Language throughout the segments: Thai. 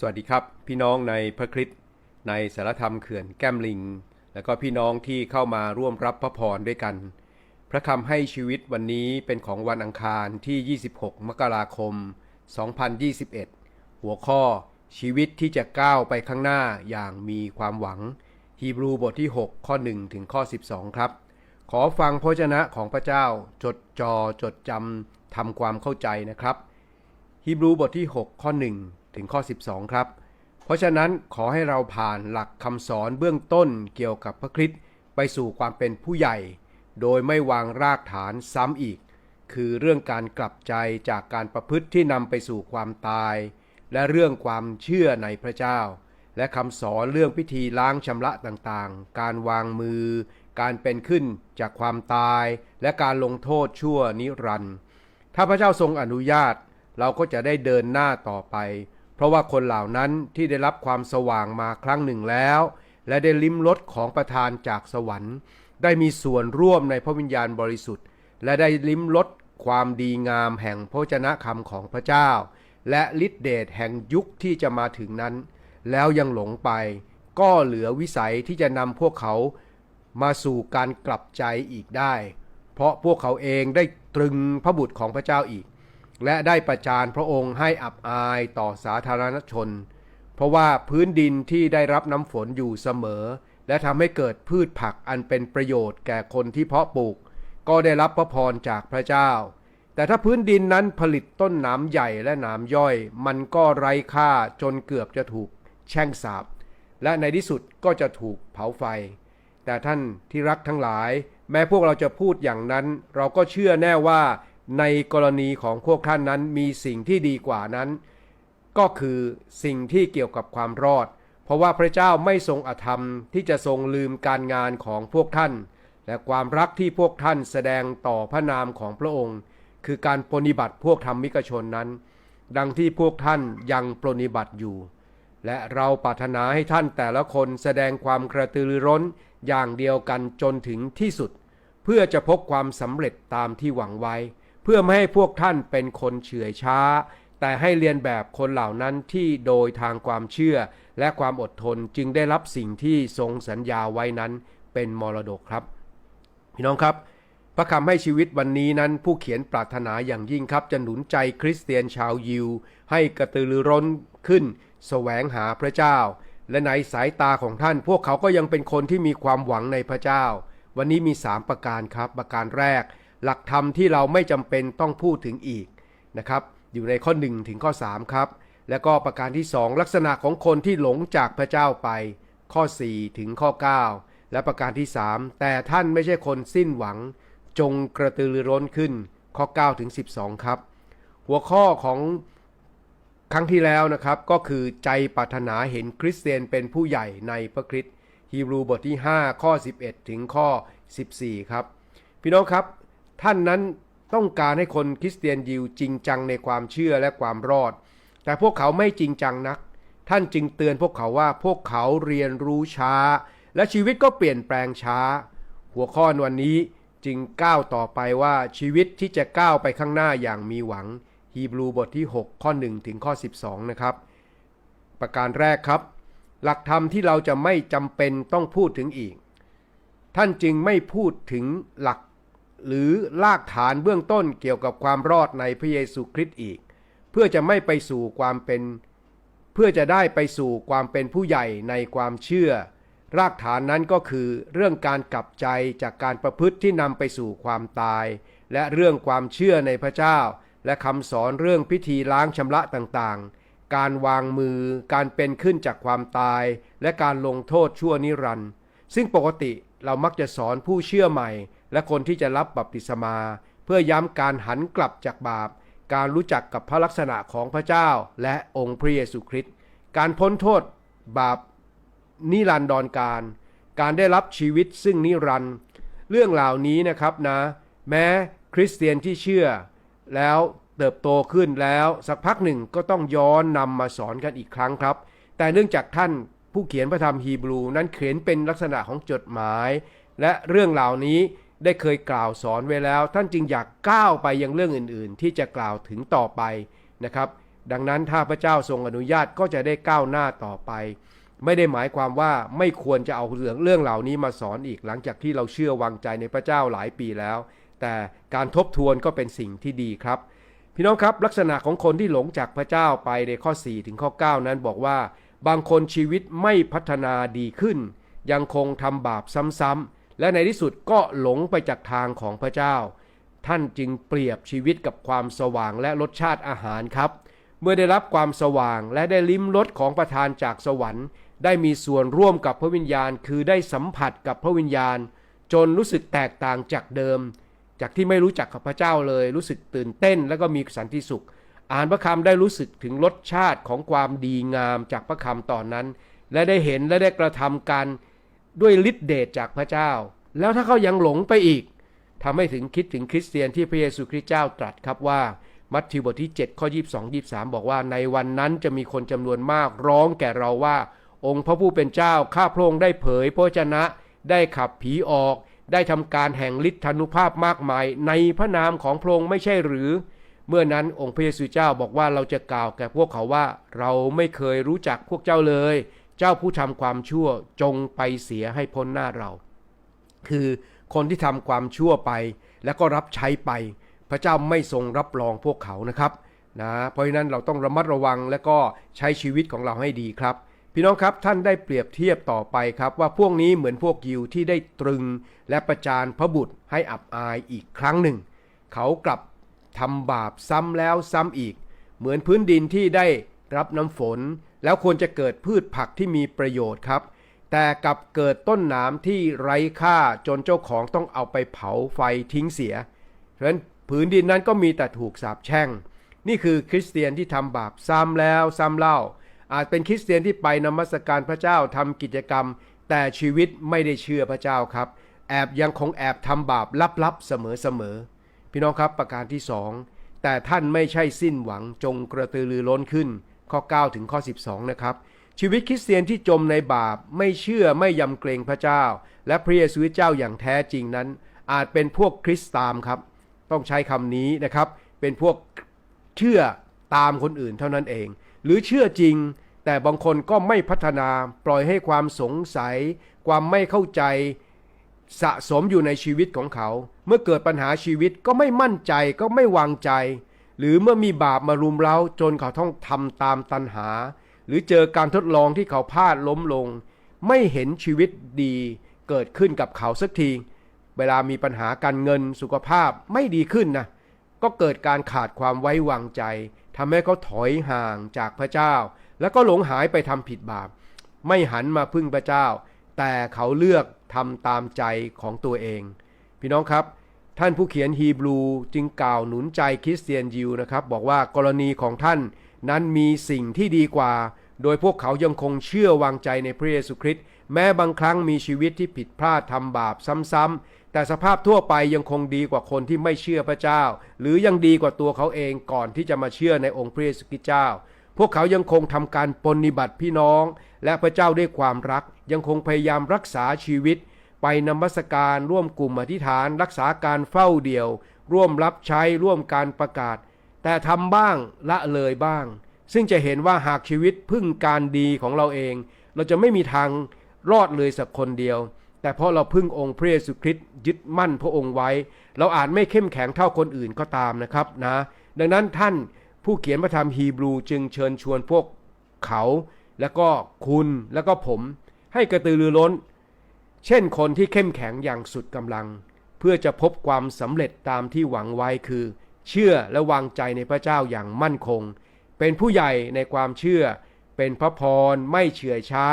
สวัสดีครับ พี่น้องในพระคริสต์ในสารธรรมเขื่อนแก้มลิง และก็พี่น้องที่เข้ามาร่วมรับพระพรด้วยกัน พระคำให้ชีวิตวันนี้เป็นของวันอังคารที่ 26 มกราคม 2021 หัวข้อชีวิตที่จะก้าวไปข้างหน้าอย่างมีความหวัง ฮีบรูบทที่ 6 ข้อ 1 ถึงข้อ 12 ครับ ขอฟังพระเจนะของพระเจ้าจดจอจดจำทำความเข้าใจนะครับ ฮีบรูบทที่ 6 ข้อ 1 ถึงข้อ 12 ครับ เพราะฉะนั้นขอให้เราผ่านหลักคำสอนเบื้องต้นเกี่ยวกับพระคริสต์ไปสู่ความเป็นผู้ใหญ่ โดยไม่วางรากฐานซ้ำอีก คือเรื่องการกลับใจจากการประพฤติที่นำไปสู่ความตาย และเรื่องความเชื่อในพระเจ้า และคำสอนเรื่องพิธีล้างชำระต่างๆ การวางมือ การเป็นขึ้นจากความตาย และการลงโทษชั่วนิรันดร์ถ้าพระเจ้าทรงอนุญาตเราก็จะได้เดินหน้าต่อไป เพราะว่าคนเหล่านั้นที่ได้รับความสว่างมาครั้งหนึ่งแล้ว และได้ลิ้มรสของประทานจากสวรรค์ ได้มีส่วนร่วมในพระวิญญาณบริสุทธิ์ และได้ลิ้มรสความดีงามแห่งพระวจนะคำของพระเจ้า และฤทธิเดชแห่งยุคที่จะมาถึงนั้น แล้วยังหลงไป ก็เหลือวิสัยที่จะนำพวกเขามาสู่การกลับใจอีกได้ เพราะพวกเขาเองได้ตรึงพระบุตรของพระเจ้าอีก และได้ประจานพระองค์ให้อับอายต่อสาธารณชน เพราะว่าพื้นดินที่ได้รับน้ำฝนอยู่เสมอ และทำให้เกิดพืชผักอันเป็นประโยชน์แก่คนที่เพาะปลูก ก็ได้รับพระพรจากพระเจ้า แต่ถ้าพื้นดินนั้นผลิตต้นหนามใหญ่และหนามย่อย มันก็ไร้ค่าจนเกือบจะถูกแช่งสาบ และในที่สุดก็จะถูกเผาไฟ แต่ท่านที่รักทั้งหลาย แม้พวกเราจะพูดอย่างนั้น เราก็เชื่อแน่ว่า ในกรณีของพวกท่านนั้นมีสิ่งที่ดีกว่านั้น ก็คือสิ่งที่เกี่ยวกับความรอด เพราะว่าพระเจ้าไม่ทรงอธรรมที่จะทรงลืมการงานของพวกท่าน และความรักที่พวกท่านแสดงต่อพระนามของพระองค์ คือการปรนิบัติพวกธรรมิกชนนั้น ดังที่พวกท่านยังปรนนิบัติอยู่ และเราปรารถนาให้ท่านแต่ละคนแสดงความกระตือรือร้นอย่างเดียวกันจนถึงที่สุด เพื่อจะพบความสำเร็จตามที่หวังไว้ เพื่อไม่ให้พวกท่านเป็นคนเฉื่อยช้า แต่ให้เรียนแบบคนเหล่านั้นที่โดยทางความเชื่อ และความอดทนจึงได้รับสิ่งที่ทรงสัญญาไว้นั้นเป็นมรดกครับ พี่น้องครับ พระคำให้ชีวิตวันนี้นั้นผู้เขียนปรารถนาอย่างยิ่งครับ จะหนุนใจคริสเตียนชาวยิว ให้กระตือรือร้นขึ้นแสวงหาพระเจ้า และในสายตาของท่าน พวกเขาก็ยังเป็นคนที่มีความหวังในพระเจ้า วันนี้มี 3 ประการครับ ประการแรก หลักธรรมที่เราไม่จำเป็นต้องพูดถึงอีกนะครับ อยู่ในข้อ 1 ถึงข้อ 3 ครับ แล้วก็ประการที่ 2 ลักษณะของคนที่หลงจากพระเจ้าไป ข้อ 4 ถึงข้อ 9 และประการที่ 3 แต่ท่านไม่ใช่คนสิ้นหวัง จงกระตือรือร้นขึ้น ข้อ 9 ถึง 12 ครับ หัวข้อของครั้งที่แล้วนะครับก็คือใจปรารถนาเห็นคริสเตียนเป็นผู้ใหญ่ในพระคริสต์ฮีบรูบทที่ 5 ข้อ 11 ถึงข้อ 14 ครับ พี่น้องครับ ท่านนั้นต้องการให้คนคริสเตียนยิวจริงจังในความเชื่อและความรอด แต่พวกเขาไม่จริงจังนัก ท่านจึงเตือนพวกเขาว่าพวกเขาเรียนรู้ช้า และชีวิตก็เปลี่ยนแปลงช้า หัวข้อวันนี้จึงก้าวต่อไปว่าชีวิตที่จะก้าวไปข้างหน้าอย่างมีหวังฮีบรูบทที่ 6 ข้อ 1 ถึงข้อ 12 นะครับ ประการแรกครับ หลักธรรมที่เราจะไม่จำเป็นต้องพูดถึงอีก ท่านจึงไม่พูดถึงหลัก หรือลากฐานเบื้องต้นเกี่ยวกับความรอดในพระเยซูคริสต์อีก เพื่อจะไม่ไปสู่ความเป็น เพื่อจะได้ไปสู่ความเป็นผู้ใหญ่ในความเชื่อ รากฐานนั้นก็คือเรื่องการกลับใจจากการประพฤติที่นำไปสู่ความตาย และเรื่องความเชื่อในพระเจ้า และคำสอนเรื่องพิธีล้างชำระต่างๆ การวางมือ การเป็นขึ้นจากความตาย และการลงโทษชั่วนิรันดร์ซึ่งปกติเรามักจะสอนผู้เชื่อใหม่ และคนที่จะรับบัพติศมา เพื่อย้ำการหันกลับจากบาป การรู้จักกับพระลักษณะของพระเจ้าและองค์พระเยซูคริสต์การพ้นโทษบาปนิรันดรการ การได้รับชีวิตซึ่งนิรันดร์เรื่องเหล่านี้นะครับนะ แม้คริสเตียนที่เชื่อ แล้วเติบโตขึ้นแล้วสักพักหนึ่งก็ต้องย้อนนำมาสอนกันอีกครั้งครับ แต่เนื่องจากท่านผู้เขียนพระธรรมฮีบรูนั้นเขียนเป็นลักษณะของจดหมาย และเรื่องเหล่านี้ ได้เคยกล่าวสอนไว้แล้ว ท่านจึงอยากก้าวไปยังเรื่องอื่น ๆ ที่จะกล่าวถึงต่อไปนะครับ ดังนั้นถ้าพระเจ้าทรงอนุญาตก็จะได้ก้าวหน้าต่อไป ไม่ได้หมายความว่าไม่ควรจะเอาเรื่องเรื่องเหล่านี้มาสอนอีกหลังจากที่เราเชื่อวางใจในพระเจ้าหลายปีแล้ว แต่การทบทวนก็เป็นสิ่งที่ดีครับ พี่น้องครับลักษณะของคนที่หลงจากพระเจ้าไปในข้อ 4 ถึงข้อ 9 นั้นบอกว่า บางคนชีวิตไม่พัฒนาดีขึ้น ยังคงทำบาปซ้ำๆ และในที่สุดก็หลงไปจากทางของพระเจ้า ท่านจึงเปรียบชีวิตกับความสว่างและรสชาติอาหารครับ เมื่อได้รับความสว่างและได้ลิ้มรสของประทานจากสวรรค์ ได้มีส่วนร่วมกับพระวิญญาณ คือได้สัมผัสกับพระวิญญาณ จนรู้สึกแตกต่างจากเดิม จากที่ไม่รู้จักกับพระเจ้าเลย รู้สึกตื่นเต้น แล้วก็มีสันติสุข อ่านพระคำได้รู้สึกถึงรสชาติของความดีงามจากพระคำตอนนั้น และได้เห็นและได้กระทำกัน ด้วยฤทธิเดชจากพระเจ้า แล้วถ้าเขายังหลงไปอีกทำให้ถึงคิดถึงคริสเตียนที่พระเยซูคริสต์เจ้าตรัสครับว่ามัทธิวบทที่ 7 ข้อ 22 23 บอกว่าในวันนั้นจะมีคนจำนวนมากร้องแก่เราว่า องค์พระผู้เป็นเจ้าข้าพระองค์ได้เผยพระวจนะ ได้ขับผีออก ได้ทำการแห่งฤทธานุภาพมากมาย ในพระนามของพระองค์ไม่ใช่หรือ เมื่อนั้นองค์พระเยซูเจ้าบอกว่าเราจะกล่าวแก่พวกเขาว่า เราไม่เคยรู้จักพวกเจ้าเลย เจ้าผู้ทำความชั่วจงไปเสียให้พ้นหน้าเรา คือคนที่ทำความชั่วไป แล้วก็รับใช้ไป พระเจ้าไม่ทรงรับรองพวกเขานะครับนะเพราะฉะนั้นเราต้องระมัดระวังและก็ใช้ชีวิตของเราให้ดีครับ พี่น้องครับท่านได้เปรียบเทียบต่อไปครับ ว่าพวกนี้เหมือนพวกยิวที่ได้ตรึงและประจานพระบุตรให้อับอายอีกครั้งหนึ่ง เขากลับทำบาปซ้ำแล้วซ้ำอีก เหมือนพื้นดินที่ได้ รับน้ำฝน แล้วควรจะเกิดพืชผักที่มีประโยชน์ครับ แต่กลับเกิดต้นหนามที่ไร้ค่าจนเจ้าของต้องเอาไปเผาไฟทิ้งเสียเพราะฉะนั้นผืนดินนั้นก็มีแต่ถูกสาปแช่ง นี่คือคริสเตียนที่ทำบาปซ้ำแล้วซ้ำเล่า อาจเป็นคริสเตียนที่ไปนมัสการพระเจ้าทำกิจกรรม แต่ชีวิตไม่ได้เชื่อพระเจ้าครับ แอบยังคงแอบทำบาปลับๆเสมอๆพี่น้องครับประการที่สองแต่ท่านไม่ใช่สิ้นหวังจงกระตือรือร้นขึ้น ข้อ 9 ถึงข้อ 12 นะครับ ชีวิตคริสเตียนที่จมในบาป ไม่เชื่อไม่ยำเกรงพระเจ้า และพระเยซูเจ้าอย่างแท้จริงนั้น อาจเป็นพวกคริสตามครับ ต้องใช้คำนี้นะครับ เป็นพวกเชื่อตามคนอื่นเท่านั้นเอง หรือเชื่อจริง แต่บางคนก็ไม่พัฒนาปล่อยให้ความสงสัย ความไม่เข้าใจสะสมอยู่ในชีวิตของเขา เมื่อเกิดปัญหาชีวิตก็ไม่มั่นใจก็ไม่วางใจ หรือเมื่อมีบาปมารุมเร้าจนเขาต้องทำตามตันหา หรือเจอการทดลองที่เขาพลาดล้มลง ไม่เห็นชีวิตดีเกิดขึ้นกับเขาสักที เวลามีปัญหาการเงินสุขภาพไม่ดีขึ้นนะก็เกิดการขาดความไว้วางใจทำให้เขาถอยห่างจากพระเจ้า แล้วก็หลงหายไปทำผิดบาป ไม่หันมาพึ่งพระเจ้า แต่เขาเลือกทำตามใจของตัวเอง พี่น้องครับ ท่านผู้เขียนฮีบรูจึงกล่าวหนุนใจคริสเตียนยิวนะครับ บอกว่ากรณีของท่านนั้นมีสิ่งที่ดีกว่า โดยพวกเขายังคงเชื่อวางใจในพระเยซูคริสต์แม้บางครั้งมีชีวิตที่ผิดพลาดทำบาปซ้ำๆแต่สภาพทั่วไปยังคงดีกว่าคนที่ไม่เชื่อพระเจ้า หรือยังดีกว่าตัวเขาเองก่อนที่จะมาเชื่อในองค์พระเยซูคริสต์เจ้า พวกเขายังคงทำการปฏิบัติพี่น้อง และพระเจ้าด้วยความรักยังคงพยายามรักษาชีวิต ไปนมัสการร่วมกลุ่มอธิษฐาน รักษาการเฝ้าเดี่ยว ร่วมรับใช้ร่วมการประกาศ แต่ทำบ้างละเลยบ้าง ซึ่งจะเห็นว่าหากชีวิตพึ่งการดีของเราเอง เราจะไม่มีทางรอดเลยสักคนเดียว แต่เพราะเราพึ่งองค์พระเยซูคริสต์ยึดมั่นพระองค์ไว้ เราอาจไม่เข้มแข็งเท่าคนอื่นก็ตามนะครับนะ ดังนั้นท่านผู้เขียนพระธรรมฮีบรูจึงเชิญชวนพวกเขา แล้วก็คุณแล้วก็ผมให้กระตือรือร้น เช่นคนที่เข้มแข็งอย่างสุดกำลัง เพื่อจะพบความสำเร็จตามที่หวังไว้คือ เชื่อและวางใจในพระเจ้าอย่างมั่นคง เป็นผู้ใหญ่ในความเชื่อ เป็นพระพรไม่เฉื่อยช้า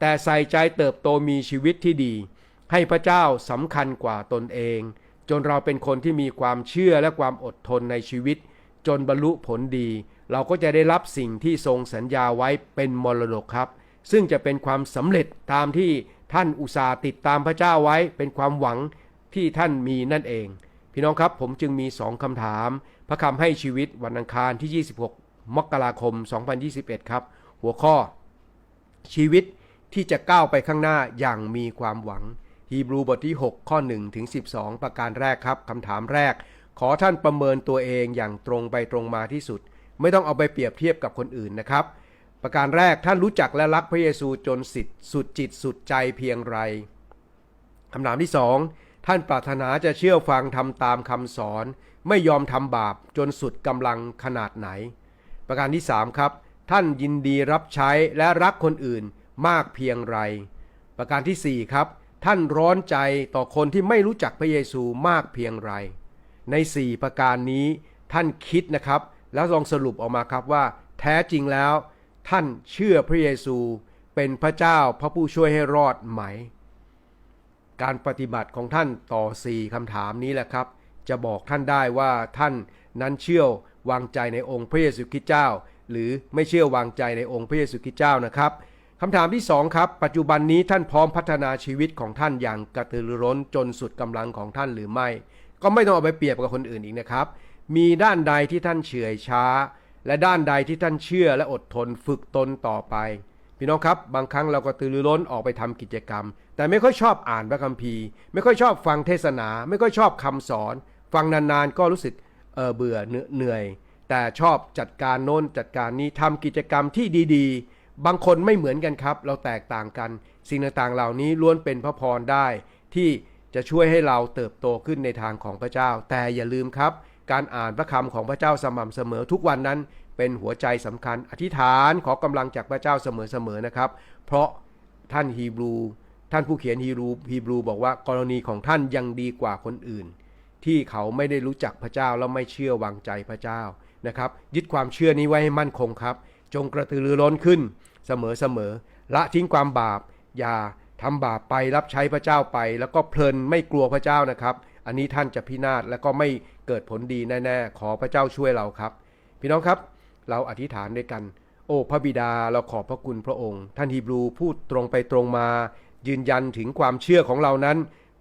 แต่ใส่ใจเติบโตมีชีวิตที่ดี ให้พระเจ้าสำคัญกว่าตนเอง จนเราเป็นคนที่มีความเชื่อและความอดทนในชีวิต จนบรรลุผลดี เราก็จะได้รับสิ่งที่ทรงสัญญาไว้เป็นมรดกครับ ซึ่งจะเป็นความสำเร็จตามที่ ท่านอุตส่าห์ติดตามพระเจ้าไว้เป็นความหวังที่ท่านมีนั่นเอง พี่น้องครับผมจึงมีสองคำถาม พระคำให้ชีวิตวันอังคารที่ 26 มกราคม 2021 ครับ หัวข้อ ชีวิตที่จะก้าวไปข้างหน้าอย่างมีความหวัง ฮีบรูบทที่ 6 ข้อ1ถึง12 ประการแรกครับคำถามแรก ขอท่านประเมินตัวเองอย่างตรงไปตรงมาที่สุด ไม่ต้องเอาไปเปรียบเทียบกับคนอื่นนะครับ ประการแรกท่านรู้จักและรักพระเยซูจนสิทธิ์สุดจิตสุดใจเพียงไรคำถามที่สองท่านปรารถนาจะเชื่อฟังทำตามคำสอน ไม่ยอมทำบาปจนสุดกำลังขนาดไหน ประการที่สามครับ ท่านยินดีรับใช้และรักคนอื่นมากเพียงไร ประการที่สี่ครับ ท่านร้อนใจต่อคนที่ไม่รู้จักพระเยซูมากเพียงไร ใน4ประการนี้ท่านคิดนะครับ แล้วลองสรุปออกมาครับว่า แท้จริงแล้ว ท่านเชื่อพระเยซูเป็นพระเจ้าพระผู้ช่วยให้รอดไหม การปฏิบัติของท่านต่อ4คำถามนี้แหละครับ จะบอกท่านได้ว่าท่านนั้นเชื่อวางใจในองค์พระเยซูคริสต์เจ้า หรือไม่เชื่อวางใจในองค์พระเยซูคริสต์เจ้านะครับคำถามที่สองครับ ปัจจุบันนี้ท่านพร้อมพัฒนาชีวิตของท่านอย่างกระตือรือร้นจนสุดกำลังของท่านหรือไม่ ก็ไม่ต้องเอาไปเปรียบกับคนอื่นอีกนะครับ มีด้านใดที่ท่านเฉื่อยช้า และด้านใดที่ท่านเชื่อและอดทนฝึกตนต่อไป พี่น้องครับ บางครั้งเราก็ตื่นรือร้นออกไปทำกิจกรรม แต่ไม่ค่อยชอบอ่านพระคัมภีร์ ไม่ค่อยชอบฟังเทศนา ไม่ค่อยชอบคำสอน ฟังนานๆก็รู้สึกเออเบื่อเหนื่อย แต่ชอบจัดการโน้นจัดการนี้ทำกิจกรรมที่ดีๆ บางคนไม่เหมือนกันครับ เราแตกต่างกัน สิ่งต่างๆเหล่านี้ล้วนเป็นพระพรได้ ที่จะช่วยให้เราเติบโตขึ้นในทางของพระเจ้า แต่อย่าลืมครับ การอ่านพระคำของพระเจ้าสม่ำเสมอทุกวันนั้น เป็นหัวใจสำคัญอธิษฐานขอกำลังจากพระเจ้าเสมอๆนะครับ เพราะท่านฮีบรู ท่านผู้เขียนฮีบรูฮีบรูบอกว่ากรณีของท่านยังดีกว่าคนอื่น ที่เขาไม่ได้รู้จักพระเจ้าแล้วไม่เชื่อวางใจพระเจ้านะครับยึดความเชื่อนี้ไว้ให้มั่นคงครับ จงกระตือรือร้นขึ้นเสมอๆละทิ้งความบาป อย่าทำบาปไปรับใช้พระเจ้าไป แล้วก็เพลินไม่กลัวพระเจ้านะครับ อันนี้ท่านจะพินาศและก็ไม่เกิดผลดีแน่ ๆ ขอพระเจ้าช่วยเราครับ พี่น้องครับ เราอธิษฐานด้วยกัน โอ้พระบิดาเราขอบพระคุณพระองค์ ท่านฮีบรูพูดตรงไปตรงมา ยืนยันถึงความเชื่อของเรานั้น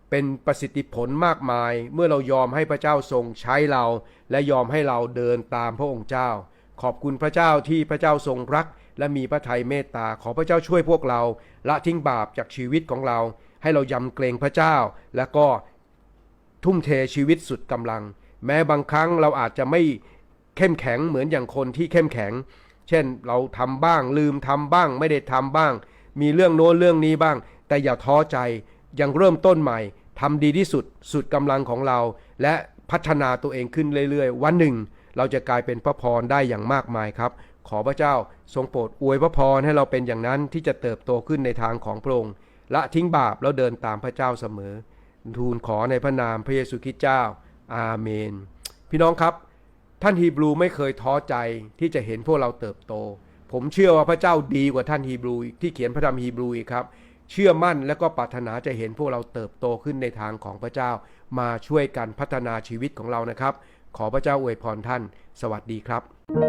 เป็นประสิทธิผลมากมาย เมื่อเรายอมให้พระเจ้าทรงใช้เรา และยอมให้เราเดินตามพระองค์เจ้า ขอบคุณพระเจ้าที่พระเจ้าทรงรัก และมีพระทัยเมตตาขอพระเจ้าช่วยพวกเรา ละทิ้งบาปจากชีวิตของเรา ให้เรายำเกรงพระเจ้า และก็ ทุ่มเทชีวิตสุดกำลัง แม้บางครั้งเราอาจจะไม่เข้มแข็งเหมือนอย่างคนที่เข้มแข็ง เช่นเราทำบ้าง ลืมทำบ้าง ไม่ได้ทำบ้าง มีเรื่องโน้นเรื่องนี้บ้าง แต่อย่าท้อใจยังเริ่มต้นใหม่ทำดีที่สุดสุดกำลังของเรา และพัฒนาตัวเองขึ้นเรื่อยๆ วันหนึ่ง เราจะกลายเป็นพระพรได้อย่างมากมายครับ ขอพระเจ้าทรงโปรดอวยพระพรให้เราเป็นอย่างนั้นที่จะเติบโตขึ้นในทางของพระองค์ละทิ้งบาปแล้วเดินตามพระเจ้าเสมอ ทูลขอในพระนามพระเยซูคริสต์เจ้า อาเมน พี่น้องครับ ท่านฮีบรูไม่เคยท้อใจที่จะเห็นพวกเราเติบโต ผมเชื่อว่าพระเจ้าดีกว่าท่านฮีบรูที่เขียนพระธรรมฮีบรูอีกครับ เชื่อมั่นและก็ปรารถนาจะเห็นพวกเราเติบโตขึ้นในทางของพระเจ้า มาช่วยกันพัฒนาชีวิตของเรานะครับ ขอพระเจ้าอวยพรท่าน สวัสดีครับ